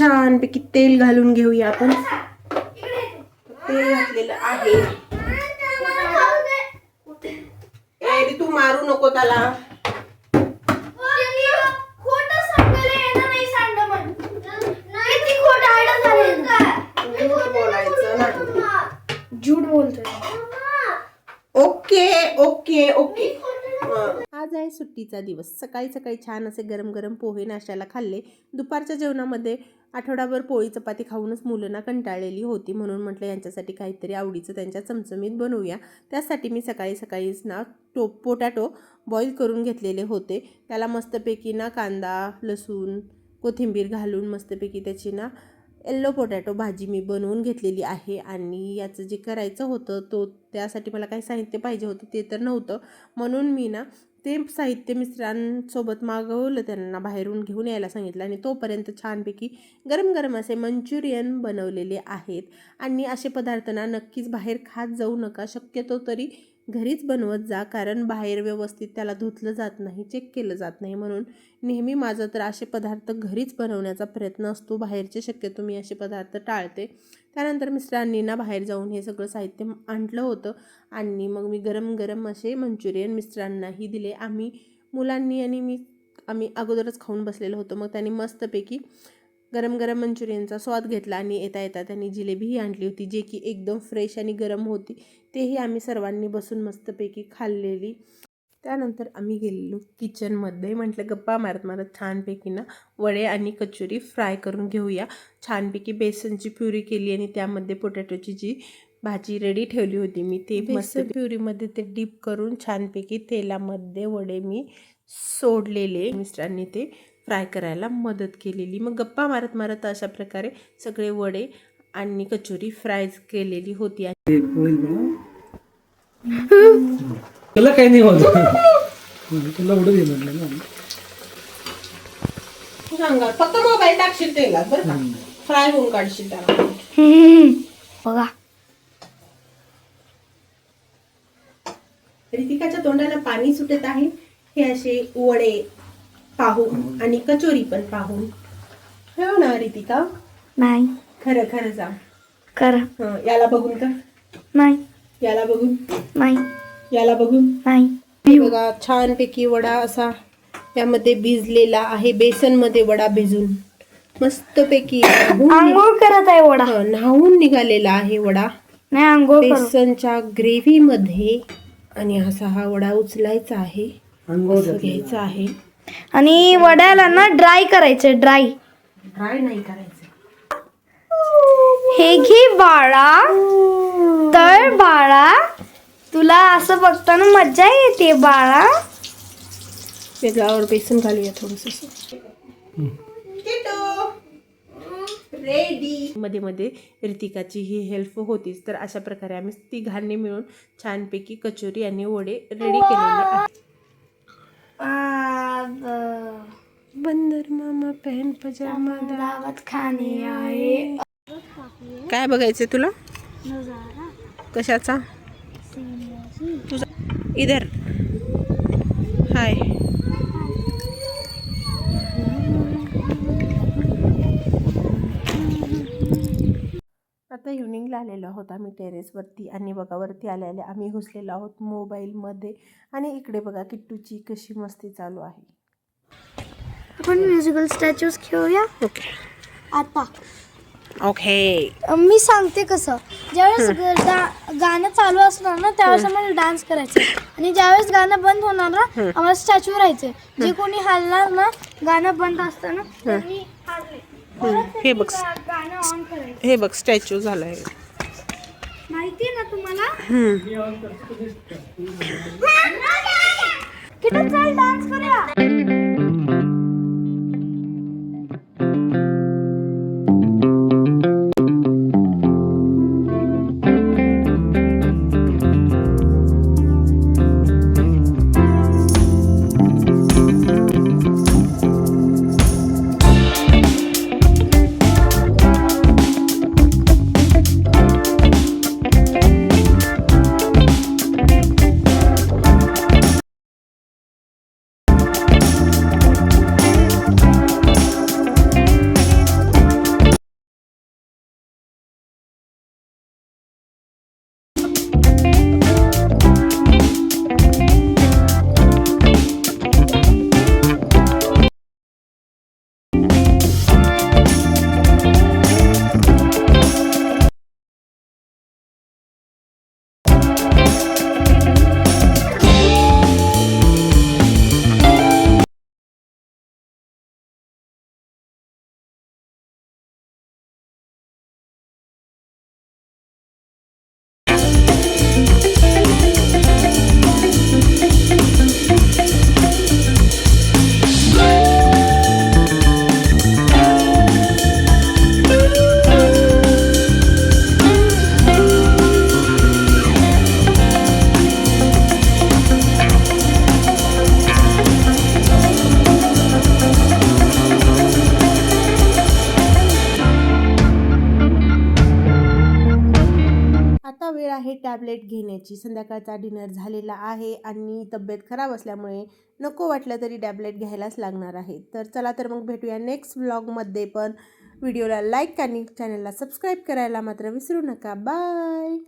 छानपैकी तेल घालून घेऊया आपण. तेल घातलेलं आहे. तू मारू नको त्याला. बोलायचं नाही. झूठ बोलतोय. Okay okay okay. आहे सुट्टीचा दिवस. सकाळी सकाळी छान असे गरम गरम पोहे नाश्त्याला खाल्ले. दुपारच्या जेवणामध्ये आठवडाभर पोळी चपाती खाऊनच मुलांना कंटाळलेली होती म्हणून म्हटलं यांच्यासाठी काहीतरी आवडीचं त्यांच्या चमचमीत बनवूया. त्यासाठी मी सकाळी सकाळीच ना टो पोटॅटो बॉईल करून घेतलेले होते. त्याला मस्तपैकी ना कांदा लसूण कोथिंबीर घालून मस्तपैकी त्याची ना येल्लो पोटॅटो भाजी मी बनवून घेतलेली आहे आणि याचं जे करायचं होतं तो त्यासाठी मला काही साहित्य पाहिजे होतं ते तर नव्हतं. म्हणून मी ना ते साहित्य मिस्त्रांसोबत मागवलं त्यांना बाहेरून घेऊन यायला सांगितलं आणि तोपर्यंत छानपैकी गरम गरम असे मंचुरियन बनवलेले आहेत. आणि असे पदार्थ ना नक्कीच बाहेर खात जाऊ नका शक्यतो तरी घरीच बनवत जा कारण बाहेर व्यवस्थित त्याला धुतलं जात नाही चेक केलं जात नाही. म्हणून नेहमी माझं तर असे पदार्थ घरीच बनवण्याचा प्रयत्न असतो. बाहेरचे शक्यतो मी असे पदार्थ टाळते. त्यानंतर मिस्टरांनी ना बाहेर जाऊन हे सगळं साहित्य आणलं होतं. आणि मग मी गरम गरम असे मंचुरियन मिस्टरांनाही दिले. आम्ही मुलांनी आणि मी आम्ही अगोदरच खाऊन बसलेलो होतो. मग त्यांनी मस्तपैकी गरम गरम मंचुरियनचा स्वाद घेतला आणि येता येता त्यांनी जिलेबीही आणली होती जे की एकदम फ्रेश आणि गरम होती. तेही आम्ही सर्वांनी बसून मस्तपैकी खाल्लेली. त्यानंतर आम्ही गेलेलो किचनमध्ये म्हटलं गप्पा मारत मारत छानपैकी ना वडे आणि कचोरी फ्राय करून घेऊया. छानपैकी बेसनची प्युरी केली आणि त्यामध्ये पोटॅटोची जी भाजी रेडी ठेवली होती मी ते मस्त प्युरीमध्ये ते डीप करून छानपैकी तेलामध्ये वडे मी सोडलेले. मिस्टरांनी ते फ्राय करायला मदत केलेली. मग गप्पा मारत मारत अशा प्रकारे सगळे वडे आणि कचोरी फ्राय केलेली होती. तुला काही नाही होत. तुला म्हटलं ना. फक्त मोबाईल टाकशील तेलात बरं का? फ्राय होऊन काढशील त्याला. बघा. रितिकाच्या तोंडाला पाणी सुटत आहे. हे असे वडे पाहून आणि कचोरी पण पाहून. हो ना रितिका. नाही. खरं खरं जा. कर हं, याला बघून का नाही. याला बघून. नाही. याला बघून. नाही. हे बघा छानपैकी वडा असा यामध्ये भिजलेला आहे बेसनमध्ये वडा भिजून. मस्तपैकी न्हावून आंघोळ करत आहे वडा. हं, निघालेला आहे वडा. नाही आंघोळ कर. बेसनच्या ग्रेव्ही मध्ये आणि असा हा वडा उचलायचा आहे. असं घ्यायचा आहे. आणि वड्याला ना ड्राय करायचं ड्राय ड्राय नाही करायचं हे घे बाळा. तर बाळा. तुला असं बघताना मजा येते बाळा. वेगळ्यावर बेसन घालूया थोडस रेडी मध्ये मध्ये रितिकाची ही हेल्प होतीच. तर अशा प्रकारे आम्ही तिघांनी मिळून छानपैकी कचोरी आणि वडे रेडी केलेले आहेत. पजामा दावत काय बघायचं तुला? कशाचा? तुझा इधर. हाय. आता इव्हनिंगला आलेलो आहोत आम्ही टेरेसवरती आणि बघा वरती आलेले आम्ही घुसलेलो आहोत मोबाईलमध्ये. आणि इकडे बघा किट्टूची कशी मस्ती चालू आहे. आपण म्युझिकल स्टॅच्यूज खेळूया? ओके आता. ओके मी सांगते कसं. ज्यावेळेस ग- गाणं चालू असणार ना त्यावेळेस आम्हाला डान्स करायचं आणि ज्यावेळेस गाणं बंद होणार ना आम्हाला स्टॅच्यू राहायचं जे कोणी हलणार ना गाणं बंद असताना त्यांनी हालले. परत हे बघ. गा- गाणं ऑन करायचं हे बघ स्टॅच्यू झालाय. माहितीये ना तुम्हाला? किती चल डान्स करूया? टॅबलेट घेण्याची संध्याकाळचा डिनर झालेला आहे आणि तब्येत खराब असल्यामुळे नको वाटलं तरी टॅबलेट घ्यायलाच लागणार आहे. तर चला तर मग भेटूया नेक्स्ट व्लॉगमध्ये. पण व्हिडिओला लाईक आणि चॅनलला सबस्क्राईब करायला मात्र विसरू नका. बाय!